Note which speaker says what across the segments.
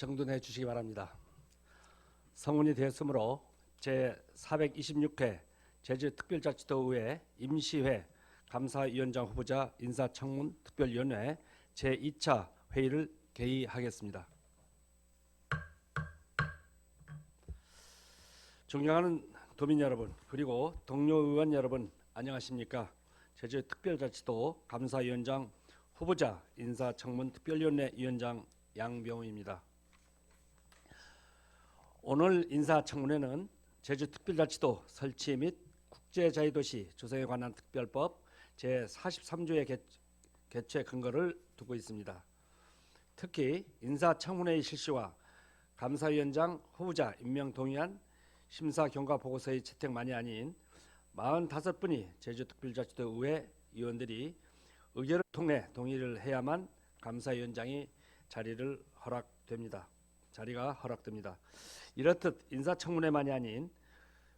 Speaker 1: 정돈해 주시기 바랍니다. 성운이 되었으므로 제 426회 제주특별자치도의회 임시회 감사위원장 후보자 인사청문 특별위원회 제 2차 회의를 개의하겠습니다. 존경하는 도민 여러분 그리고 동료 의원 여러분 안녕하십니까? 제주특별자치도 감사위원장 후보자 인사청문 특별위원회 위원장 양병우입니다. 오늘 인사청문회는 제주특별자치도 설치 및 국제자유도시 조성에 관한 특별법 제 43조의 개, 개최 근거를 두고 있습니다. 특히 인사청문회의 실시와 감사위원장 후보자 임명 동의안 심사 경과 보고서의 채택만이 아닌 45분이 제주특별자치도 의회 의원들이 의결을 통해 동의를 해야만 감사위원장이 자리를 허락됩니다. 자리가 허락됩니다. 이렇듯 인사청문회만이 아닌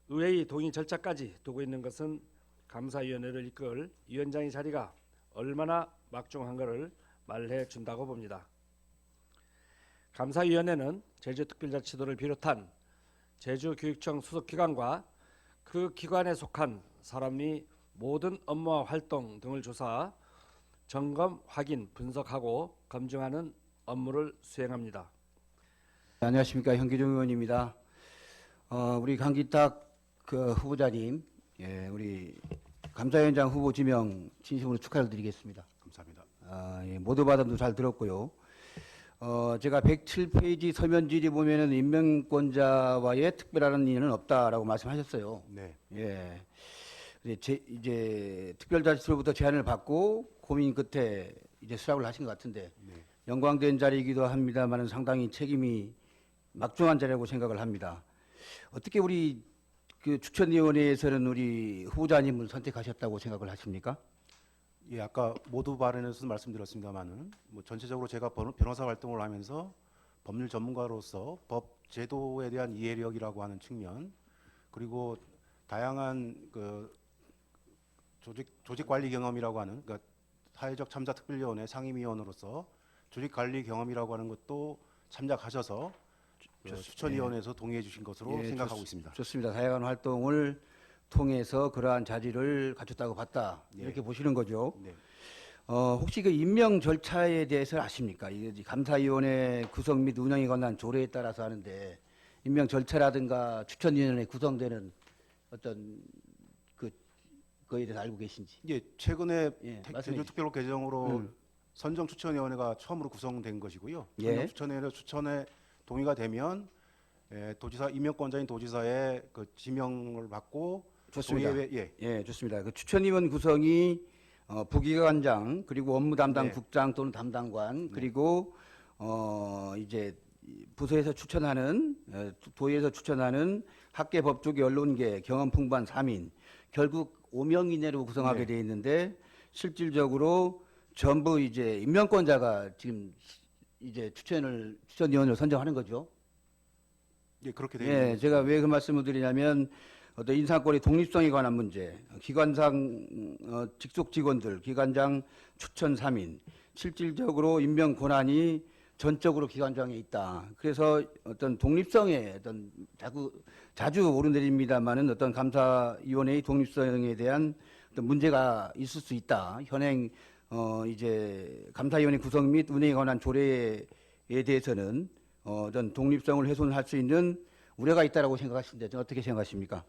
Speaker 1: 의회의 동의 절차까지 두고 있는 것은 감사위원회를 이끌 위원장의 자리가 얼마나 막중한 것을 말해 준다고 봅니다. 감사위원회는 제주특별자치도를 비롯한 제주교육청 소속기관과 그 기관에 속한 사람이 모든 업무와 활동 등을 조사, 점검, 확인, 분석하고 검증하는 업무를 수행합니다.
Speaker 2: 안녕하십니까 현기종 의원입니다. 어, 우리 강기탁 그 후보자님, 예, 우리 감사위원장 후보 지명 진심으로 축하를 드리겠습니다.
Speaker 3: 감사합니다.
Speaker 2: 아, 예, 모두 받음도 잘 들었고요. 어, 제가 107페이지 서면지리 보면은 임명권자와의 특별한 인연은 없다라고 말씀하셨어요.
Speaker 3: 네,
Speaker 2: 예. 이제, 제, 이제 특별자치로부터 제안을 받고 고민 끝에 이제 수락을 하신 것 같은데
Speaker 3: 네.
Speaker 2: 영광된 자리이기도 합니다만은 상당히 책임이 막중한 자리라고 생각을 합니다. 어떻게 우리 그 추천위원회에서는 우리 후보자님을 선택하셨다고 생각을 하십니까?
Speaker 3: 예, 아까 모두 발언에서도 말씀드렸습니다만은 뭐 전체적으로 제가 번- 변호사 활동을 하면서 법률 전문가로서 법 제도에 대한 이해력이라고 하는 측면 그리고 다양한 그 조직 조직 관리 경험이라고 하는 그러니까 사회적 참자 특별위원회 상임위원으로서 조직 관리 경험이라고 하는 것도 참작하셔서 추천위원회에서 동의해 주신 것으로
Speaker 2: 예,
Speaker 3: 생각하고
Speaker 2: 좋-
Speaker 3: 있습니다.
Speaker 2: 좋습니다. 다양한 활동을 통해서 그러한 자질을 갖췄다고 봤다
Speaker 3: 예.
Speaker 2: 이렇게 보시는 거죠.
Speaker 3: 네.
Speaker 2: 어, 혹시 그 임명 절차에 대해서 아십니까? 이게 감사위원회 구성 및 운영에 관한 조례에 따라서 하는데 임명 절차라든가 추천위원회 구성되는 어떤 그 거에 대해서 알고 계신지?
Speaker 3: 예, 최근에
Speaker 2: 예,
Speaker 3: 태-
Speaker 2: 말씀해
Speaker 3: 제주특별로 개정으로
Speaker 2: 음.
Speaker 3: 선정 추천위원회가 처음으로 구성된 것이고요.
Speaker 2: 예.
Speaker 3: 선정 추천위원회 추천에 동의가 되면 예, 도지사 임명권자인 도지사의 그 지명을 받고
Speaker 2: 좋습니다.
Speaker 3: 동의에 예,
Speaker 2: 예, 좋습니다. 그 추천위원 구성이 어, 부기관장 그리고 업무 담당
Speaker 3: 네.
Speaker 2: 국장 또는 담당관 그리고 어, 이제 이 부서에서 추천하는 어, 도에서 추천하는 학계 법조계 언론계 경험 풍부한 3인 결국 5명 이내로 구성하게
Speaker 3: 네.
Speaker 2: 돼 있는데 실질적으로 전부 이제 임명권자가 지금 이제 추천을 추천위원을 선정하는 거죠.
Speaker 3: 예 그렇게 되어
Speaker 2: 예, 제가 왜 그 말씀을 드리냐면 어떤 인사권의 독립성에 관한 문제, 기관상 어, 직속 직원들, 기관장 추천 3인, 실질적으로 임명 권한이 전적으로 기관장에 있다. 그래서 어떤 독립성에 어떤 자꾸 자주 오르내립니다만은 어떤 감사위원회의 독립성에 대한 어떤 문제가 있을 수 있다. 현행 어 이제 감사위원회 구성 및 운영에 관한 조례에 대해서는 어, 어떤 독립성을 훼손할 수 있는 우려가 있다라고 생각하시는데 좀 어떻게 생각하십니까?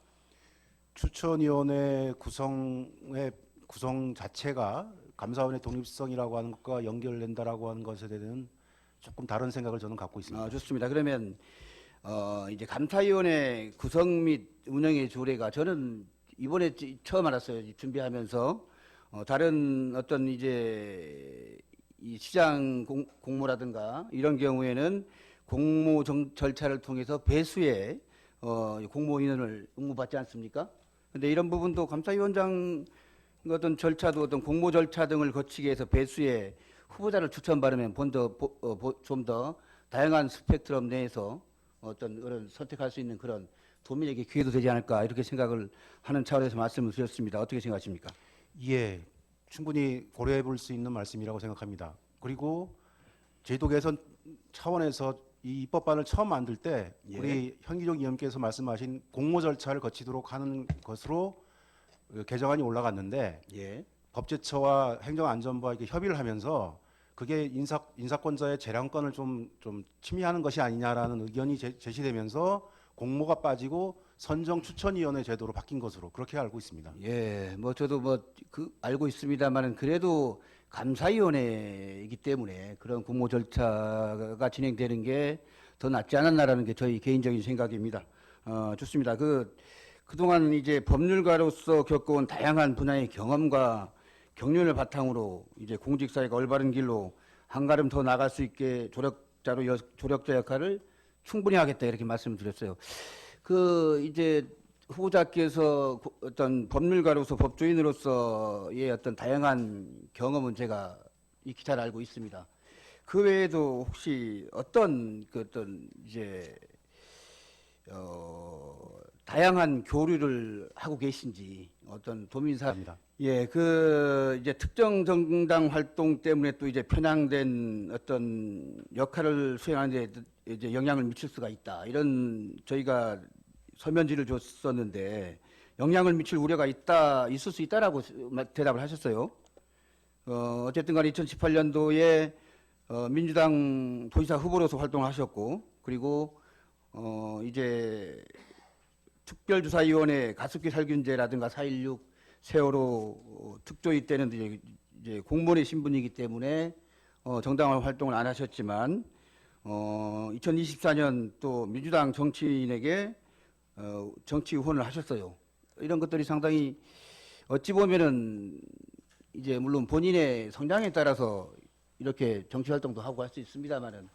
Speaker 3: 추천위원회 구성의 구성 자체가 감사원의 독립성이라고 하는 것과 연결된다라고 하는 것에 대해서는 조금 다른 생각을 저는 갖고 있습니다.
Speaker 2: 아, 좋습니다. 그러면 어, 이제 감사위원회 구성 및 운영의 조례가 저는 이번에 찌- 처음 알았어요. 준비하면서 어, 다른 어떤 이제 이 시장 공, 공모라든가 이런 경우에는 공모 정, 절차를 통해서 배수의 어, 공모 인원을 응모받지 않습니까? 근데 이런 부분도 감사위원장 어떤 절차도 어떤 공모 절차 등을 거치게 해서 배수의 후보자를 추천 받으면 어, 좀더 다양한 스펙트럼 내에서 어떤 그런 선택할 수 있는 그런 도민에게 기회도 되지 않을까 이렇게 생각을 하는 차원에서 말씀을 드렸습니다. 어떻게 생각하십니까?
Speaker 3: 예, 충분히 고려해 볼 수 있는 말씀이라고 생각합니다. 그리고 제도 개선 차원에서 이 입법안을 처음 만들 때
Speaker 2: 예.
Speaker 3: 우리 현기종 의원께서 말씀하신 공모 절차를 거치도록 하는 것으로 그 개정안이 올라갔는데
Speaker 2: 예.
Speaker 3: 법제처와 행정안전부와 이렇게 협의를 하면서 그게 인사 인사권자의 재량권을 좀 좀 침해하는 것이 아니냐라는 의견이 제, 제시되면서 공모가 빠지고 선정 추천위원회 제도로 바뀐 것으로 그렇게 알고 있습니다.
Speaker 2: 예, 뭐 저도 뭐 그 알고 있습니다만은 그래도 감사위원회이기 때문에 그런 공모 절차가 진행되는 게 더 낫지 않았나라는 게 저희 개인적인 생각입니다. 어, 좋습니다. 그 그동안 이제 법률가로서 겪어온 다양한 분야의 경험과 경륜을 바탕으로 이제 공직사회가 올바른 길로 한 걸음 더 나갈 수 있게 조력자로 여- 조력자 역할을 충분히 하겠다 이렇게 말씀드렸어요. 그 이제 후보자께서 고- 어떤 법률가로서 법조인으로서의 어떤 다양한 경험은 제가 익히 잘 알고 있습니다. 그 외에도 혹시 어떤 그 어떤 이제 어 다양한 교류를 하고 계신지 어떤 도민사
Speaker 3: 합니다.
Speaker 2: 예, 그 이제 특정 정당 활동 때문에 또 이제 편향된 어떤 역할을 수행하는데 이제 영향을 미칠 수가 있다. 이런 저희가 서면지를 줬었는데 영향을 미칠 우려가 있다, 있을 수 있다라고 대답을 하셨어요. 어, 어쨌든간에 2018년도에 어, 민주당 도지사 후보로서 활동하셨고 그리고 어, 이제 특별조사위원회 가습기 살균제라든가 4.16 세월호 어, 특조위 때는 이제, 이제 공무원의 신분이기 때문에 어, 정당화 활동을 안 하셨지만 어, 2024년 또 민주당 정치인에게 어, 정치 후원을 하셨어요. 이런 것들이 상당히 어찌 보면은 이제 물론 본인의 성장에 따라서 이렇게 정치 활동도 하고 할 수 있습니다만은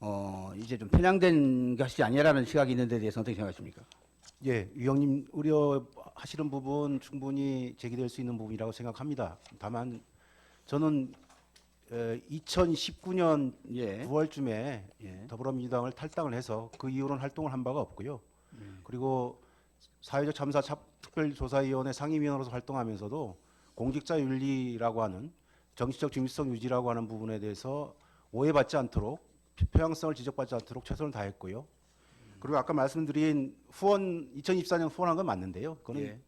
Speaker 2: 어, 이제 좀 편향된 것이 아니라는 시각이 있는 데 대해서 어떻게 생각하십니까?
Speaker 3: 예, 위원님 우려하시는 부분 충분히 제기될 수 있는 부분이라고 생각합니다. 다만 저는 2019년
Speaker 2: 예.
Speaker 3: 9월쯤에
Speaker 2: 예.
Speaker 3: 더불어민주당을 탈당을 해서 그 이후로는 활동을 한 바가 없고요. 그리고 사회적 참사 차- 특별조사위원회 상임위원으로서 활동하면서도 공직자 윤리라고 하는 정치적 중립성 유지라고 하는 부분에 대해서 오해받지 않도록 표양성을 지적받지 않도록 최선을 다했고요. 그리고 아까 말씀드린 후원 2024년 후원한 건 맞는데요. 그거는
Speaker 2: 예.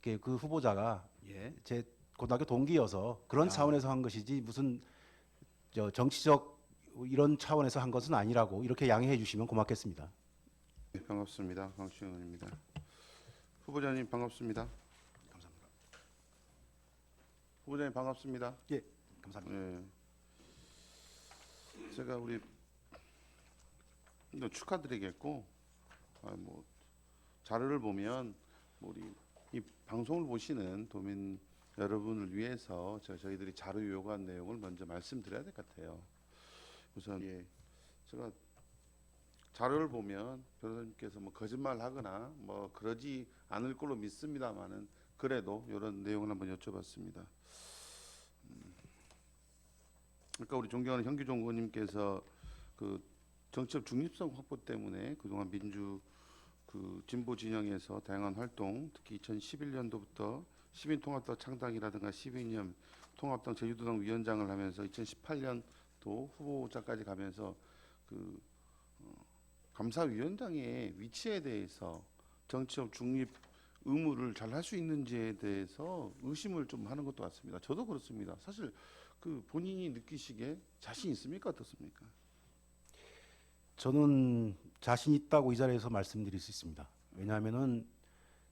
Speaker 3: 그- 그 후보자가
Speaker 2: 예.
Speaker 3: 제 고등학교 동기여서 그런 차원에서 한 것이지 무슨 저 정치적 이런 차원에서 한 것은 아니라고 이렇게 양해해 주시면 고맙겠습니다.
Speaker 4: 네, 반갑습니다. 강수영 의원입니다. 후보자님 반갑습니다.
Speaker 3: 감사합니다.
Speaker 4: 후보자님 반갑습니다.
Speaker 3: 감사합니다.
Speaker 4: 예. 제가 우리 또 축하드리겠고, 아, 뭐 자료를 보면 뭐 우리 이 방송을 보시는 도민 여러분을 위해서 제가 저희들이 자료 요구한 내용을 먼저 말씀드려야 될 것 같아요. 우선 예, 제가 자료를 보면 변호사님께서 뭐 거짓말 하거나 뭐 그러지 않을 걸로 믿습니다만은 그래도 이런 내용을 한번 여쭤봤습니다. 그러니까 우리 존경하는 현규종 의원님께서 그 정치적 중립성 확보 때문에 그동안 민주 그 진보 진영에서 다양한 활동, 특히 2011년도부터 시민통합당 창당이라든가 12년 통합당 제주도당 위원장을 하면서 2018년도 후보자까지 가면서 그 어, 감사위원장의 위치에 대해서 정치적 중립 의무를 잘 할 수 있는지에 대해서 의심을 좀 하는 것도 같습니다. 저도 그렇습니다. 사실 그 본인이 느끼시기에 자신 있습니까 어떻습니까?
Speaker 3: 저는 자신 있다고 이 자리에서 말씀드릴 수 있습니다. 왜냐하면은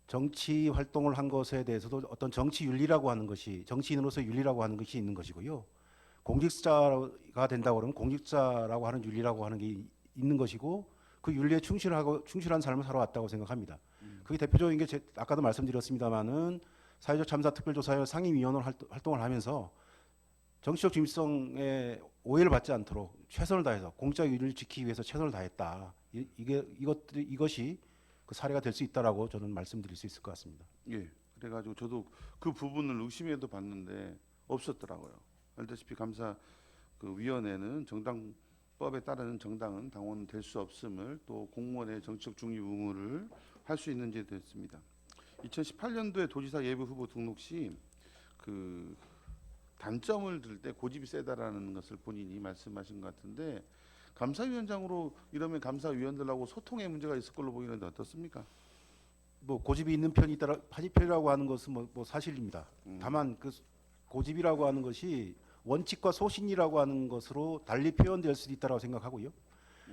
Speaker 3: 정치 활동을 한 것에 대해서도 어떤 정치 윤리라고 하는 것이 정치인으로서 윤리라고 하는 것이 있는 것이고요. 공직자가 된다고 그러면 공직자라고 하는 윤리라고 하는 게 있는 것이고 그 윤리에 충실하고 충실한 삶을 살아왔다고 생각합니다. 그게 대표적인 게 제, 아까도 말씀드렸습니다마는 사회적 참사 특별조사위 상임위원으로 활동- 활동을 하면서 정치적 중립성에 오해를 받지 않도록 최선을 다해서 공적 윤리를 지키기 위해서 최선을 다했다. 이, 이게 이것들이 이것이 그 사례가 될 수 있다라고 저는 말씀드릴 수 있을 것 같습니다.
Speaker 4: 예. 그래가지고 저도 그 부분을 의심해도 봤는데 없었더라고요. 알다시피 감사 그 위원회는 정당 법에 따르는 정당은 당원 될 수 없음을 또 공무원의 정치적 중립 의무를 할 수 있는지에 대했습니다. 2018년도에 도지사 예비 후보 등록 시 그 단점을 들 때 고집이 세다라는 것을 본인이 말씀하신 것 같은데 감사위원장으로 이러면 감사위원들하고 소통의 문제가 있을 걸로 보이는데 어떻습니까?
Speaker 3: 뭐 고집이 있는 편이 따라 파집편이라고 하는 것은 뭐, 뭐 사실입니다.
Speaker 4: 음.
Speaker 3: 다만 그 고집이라고 하는 것이 원칙과 소신이라고 하는 것으로 달리 표현될 수도 있다고 생각하고요.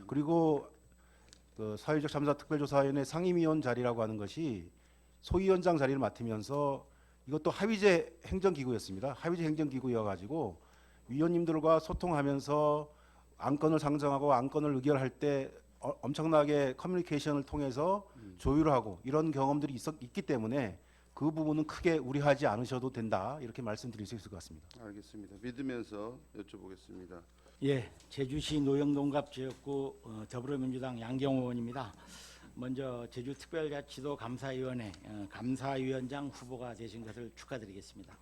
Speaker 3: 그리고 그 사회적 참사 특별조사위원회 상임위원 자리라고 하는 것이 소위원장 자리를 맡으면서 이것도 하위제 행정기구였습니다. 하위제 행정기구여가지고 위원님들과 소통하면서 안건을 상정하고 안건을 의결할 때 어, 엄청나게 커뮤니케이션을 통해서 조율을 하고 이런 경험들이 있었, 있기 때문에 그 부분은 크게 우려하지 않으셔도 된다 이렇게 말씀드릴 수 있을 것 같습니다.
Speaker 4: 알겠습니다. 믿으면서 여쭤보겠습니다.
Speaker 5: 예, 제주시 노영동갑 지역구 어, 더불어민주당 양경호 의원입니다. 먼저 제주특별자치도 감사위원회 어, 감사위원장 후보가 되신 것을 축하드리겠습니다.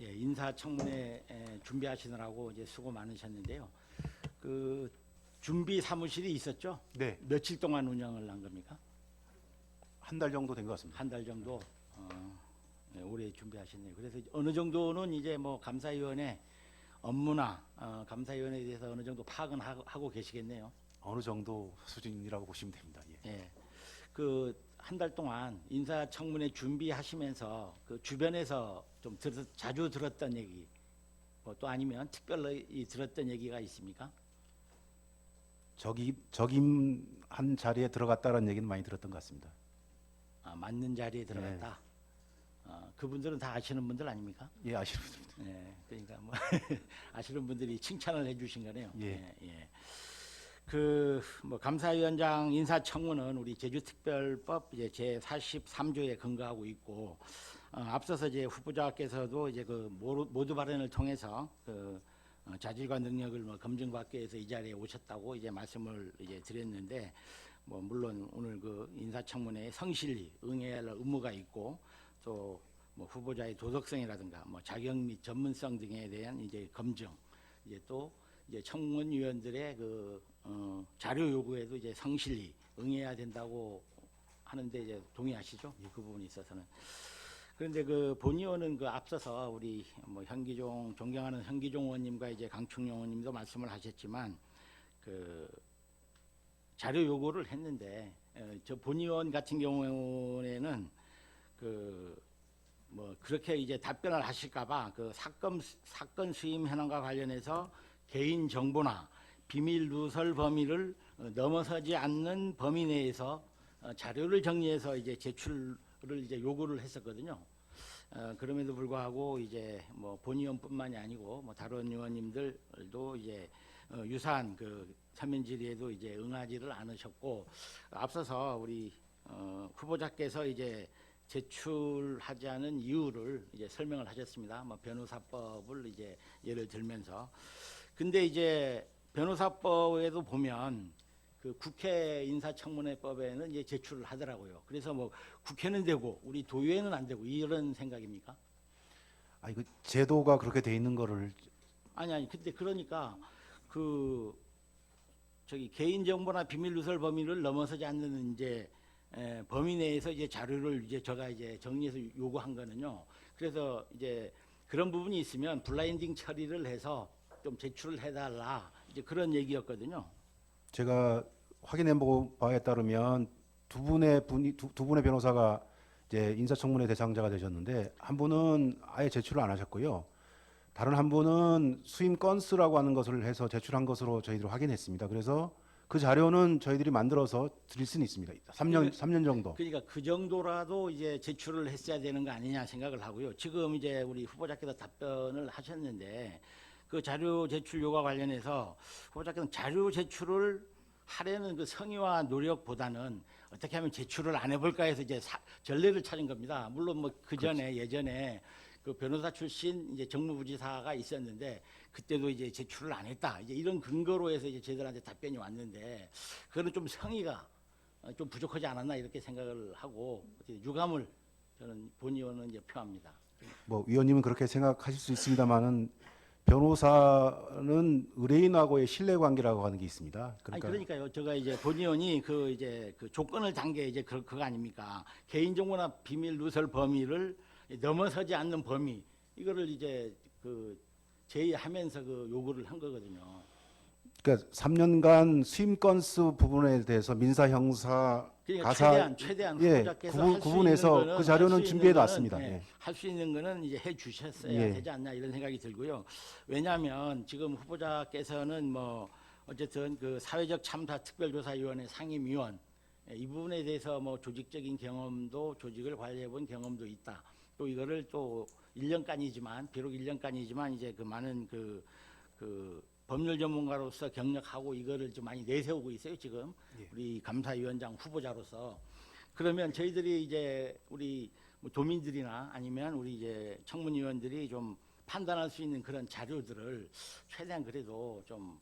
Speaker 5: 예, 인사청문회 에, 준비하시느라고 이제 수고 많으셨는데요. 그 준비 사무실이 있었죠?
Speaker 3: 네,
Speaker 5: 며칠 동안 운영을 한 겁니까?
Speaker 3: 한 달 정도 된 것 같습니다.
Speaker 5: 한 달 정도 오래 준비하셨네요. 그래서 어느 정도는 이제 뭐 감사위원회 업무나 어, 감사위원회에 대해서 어느 정도 파악은 하고, 하고 계시겠네요.
Speaker 3: 어느 정도 수준이라고 보시면 됩니다. 예.
Speaker 5: 예. 그 한 달 동안 인사청문회 준비하시면서 그 주변에서 좀 들, 자주 들었던 얘기, 뭐 또 아니면 특별히 들었던 얘기가 있습니까?
Speaker 3: 적임 적임 한 자리에 들어갔다는 얘기는 많이 들었던 것 같습니다.
Speaker 5: 아, 맞는 자리에 들어갔다. 어, 그분들은 다 아시는 분들 아닙니까?
Speaker 3: 예, 아시는 분들.
Speaker 5: 네, 그러니까 뭐 아시는 분들이 칭찬을 해주신 거네요.
Speaker 3: 예.
Speaker 5: 예, 예. 그뭐 감사위원장 인사청문은 우리 제주특별법 이제 제 43조에 근거하고 있고 어, 앞서서 이제 후보자께서도 이제 그 모두, 모두 발언을 통해서 그 어, 자질과 능력을 뭐 검증받기 위해서 이 자리에 오셨다고 이제 말씀을 이제 드렸는데 뭐 물론 오늘 그 인사청문회에 성실히 응해야 할 의무가 있고 또 뭐 후보자의 도덕성이라든가 뭐 자격 및 전문성 등에 대한 이제 검증 이제 또 이제 청문위원들의 그 어, 자료 요구에도 이제 성실히 응해야 된다고 하는데 이제 동의하시죠? 예, 그 부분에 있어서는 그런데 그 본의원은 그 앞서서 우리 뭐 현기종 존경하는 현기종 의원님과 이제 강충영 의원님도 말씀을 하셨지만 그 자료 요구를 했는데 어, 저 본의원 같은 경우에는 그 뭐 그렇게 이제 답변을 하실까봐 그 사건 사건 수임 현황과 관련해서 개인 정보나 비밀 누설 범위를 어, 넘어서지 않는 범위 내에서 어, 자료를 정리해서 이제 제출을 이제 요구를 했었거든요. 어, 그럼에도 불구하고 이제 뭐 본의원뿐만이 아니고 뭐 다른 의원님들도 이제 어, 유사한 그 서면 질의에도 이제 응하지를 않으셨고 앞서서 우리 어, 후보자께서 이제 제출하지 않은 이유를 이제 설명을 하셨습니다. 뭐 변호사법을 이제 예를 들면서 근데 이제 변호사법에도 보면 그 국회 인사청문회법에는 이제 제출을 하더라고요. 그래서 뭐 국회는 되고 우리 도의회는 안 되고 이런 생각입니까?
Speaker 3: 아 이거 제도가 그렇게 돼 있는 거를
Speaker 5: 아니 아니 근데 그러니까 그 저기 개인 정보나 비밀 누설 범위를 넘어서지 않는 이제 에, 범위 내에서 이제 자료를 이제 제가 이제 정리해서 요구한 거는요. 그래서 이제 그런 부분이 있으면 블라인딩 처리를 해서 좀 제출을 해달라 이제 그런 얘기였거든요.
Speaker 3: 제가 확인해 보고 바에 따르면 두 분의 분이 두, 두 분의 변호사가 이제 인사청문회 대상자가 되셨는데 한 분은 아예 제출을 안 하셨고요. 다른 한 분은 수임 건수라고 하는 것을 해서 제출한 것으로 저희들이 확인했습니다. 그래서 그 자료는 저희들이 만들어서 드릴 수는 있습니다. 3년 3년 정도.
Speaker 5: 그러니까 그 정도라도 이제 제출을 했어야 되는 거 아니냐 생각을 하고요. 지금 이제 우리 후보자께서 답변을 하셨는데 그 자료 제출 요구와 관련해서 후보자께서는 자료 제출을 하려는 그 성의와 노력보다는 어떻게 하면 제출을 안 해볼까 해서 이제 사- 전례를 찾은 겁니다. 물론 뭐 그 전에 예전에 그 변호사 출신 이제 정무부지사가 있었는데 그때도 이제 제출을 안 했다. 이제 이런 근거로 해서 이제 저희들한테 답변이 왔는데 그거는 좀 성의가 어, 좀 부족하지 않았나 이렇게 생각을 하고 유감을 저는 본의원은 이제 표합니다.
Speaker 3: 뭐 위원님은 그렇게 생각하실 수 있습니다만은 변호사는 의뢰인하고의 신뢰 관계라고 하는 게 있습니다.
Speaker 5: 아니
Speaker 3: 그러니까
Speaker 5: 그러니까요. 제가 이제 본의원이 그 이제 그 조건을 단게 이제 그 그거 아닙니까? 개인 정보나 비밀 누설 범위를 넘어서지 않는 범위 이거를 이제 그 제의하면서 그 요구를 한 거거든요.
Speaker 3: 그러니까 3년간 수임 건수 부분에 대해서 민사 형사
Speaker 5: 그러니까
Speaker 3: 가사
Speaker 5: 최대한 최대한
Speaker 3: 예,
Speaker 5: 후보자께서
Speaker 3: 구분-
Speaker 5: 할수
Speaker 3: 구분해서
Speaker 5: 있는 거는
Speaker 3: 그 자료는
Speaker 5: 할수 있는
Speaker 3: 준비해
Speaker 5: 거는,
Speaker 3: 놨습니다.
Speaker 5: 예,
Speaker 3: 예.
Speaker 5: 할수 있는 거는 이제 해 주셨어야
Speaker 3: 예.
Speaker 5: 되지 않나 이런 생각이 들고요. 왜냐하면 지금 후보자께서는 뭐 어쨌든 그 사회적 참사 특별조사위원회 상임위원 예, 이 부분에 대해서 뭐 조직적인 경험도 조직을 관리해 본 경험도 있다. 또 이거를 또 1년간이지만 비록 1년간이지만 이제 그 많은 그, 그 법률 전문가로서 경력하고 이거를 좀 많이 내세우고 있어요 지금. 우리 감사위원장 후보자로서. 그러면 저희들이 이제 우리 뭐 도민들이나 아니면 우리 이제 청문위원들이 좀 판단할 수 있는 그런 자료들을 최대한 그래도 좀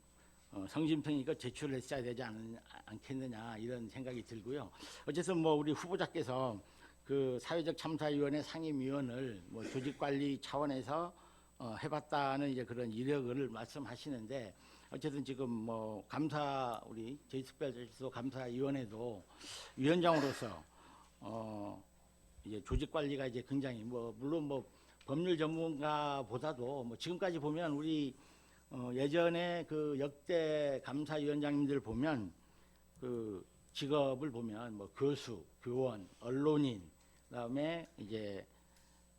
Speaker 5: 어, 성심성의껏 제출을 했어야 되지 않, 않겠느냐 이런 생각이 들고요. 어쨌든 뭐 우리 후보자께서 그 사회적 참사위원회 상임위원을 뭐 조직관리 차원에서 어, 해봤다는 이제 그런 이력을 말씀하시는데 어쨌든 지금 뭐 감사 우리 제2특별자치도 감사위원회도 위원장으로서 어 이제 조직 관리가 이제 굉장히 뭐 물론 뭐 법률 전문가보다도 뭐 지금까지 보면 우리 어 예전에 그 역대 감사위원장님들 보면 그 직업을 보면 뭐 교수, 교원, 언론인, 그다음에 이제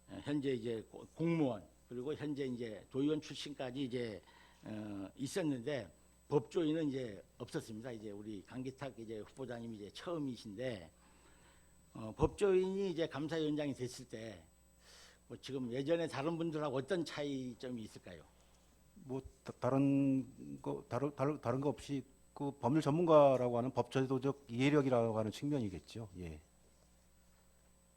Speaker 5: 어, 현재 이제 고- 공무원 그리고 현재 이제 도의원 출신까지 이제 어, 있었는데 법조인은 이제 없었습니다. 이제 우리 강기탁 이제 후보자님이 이제 처음이신데 어, 법조인이 이제 감사위원장이 됐을 때 뭐 지금 예전에 다른 분들하고 어떤 차이점이 있을까요?
Speaker 3: 뭐 다- 다른 거 다른 다른 다른 거 없이 그 법률 전문가라고 하는 법제도적 이해력이라고 하는 측면이겠죠. 예.